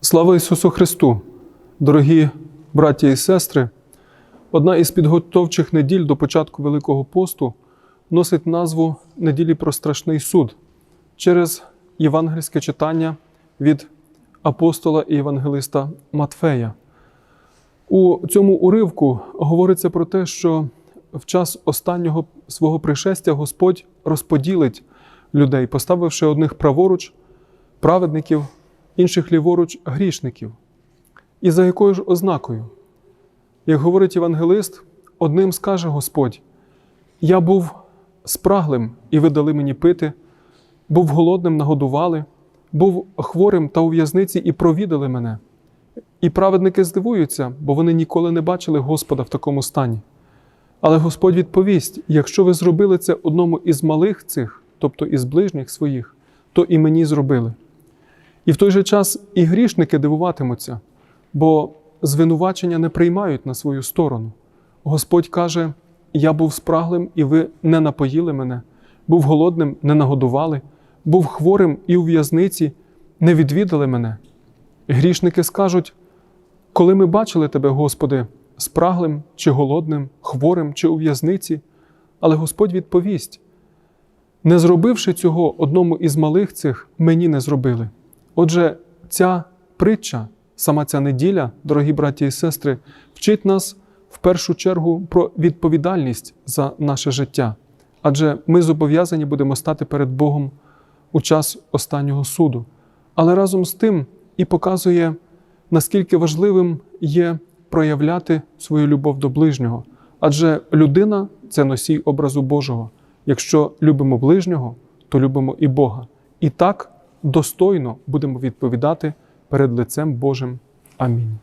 Слава Ісусу Христу! Дорогі браті і сестри! Одна із підготовчих неділь до початку Великого посту носить назву Неділі про страшний суд через євангельське читання від апостола і євангелиста Матфея. У цьому уривку говориться про те, що в час останнього свого пришестя Господь розподілить людей, поставивши одних праворуч праведників, інших ліворуч грішників. І за якою ж ознакою? Як говорить євангелист, одним скаже Господь: Я був спраглим, і ви дали мені пити, був голодним, нагодували, був хворим та у в'язниці і провідали мене. І праведники здивуються, бо вони ніколи не бачили Господа в такому стані. Але Господь відповість: якщо ви зробили це одному із малих цих, тобто із ближніх своїх, то і мені зробили. І в той же час і грішники дивуватимуться, бо звинувачення не приймають на свою сторону. Господь каже: Я був спраглим, і ви не напоїли мене, був голодним, не нагодували, був хворим і у в'язниці, не відвідали мене. Грішники скажуть, коли ми бачили тебе, Господи, спраглим чи голодним, хворим чи у в'язниці, але Господь відповість: не зробивши цього одному із малих цих, мені не зробили. Отже, ця притча, сама ця неділя, дорогі браті і сестри, вчить нас в першу чергу про відповідальність за наше життя. Адже ми зобов'язані будемо стати перед Богом у час останнього суду. Але разом з тим і показує, наскільки важливим є проявляти свою любов до ближнього. Адже людина це носій образу Божого. Якщо любимо ближнього, то любимо і Бога. І так достойно будемо відповідати перед лицем Божим. Амінь.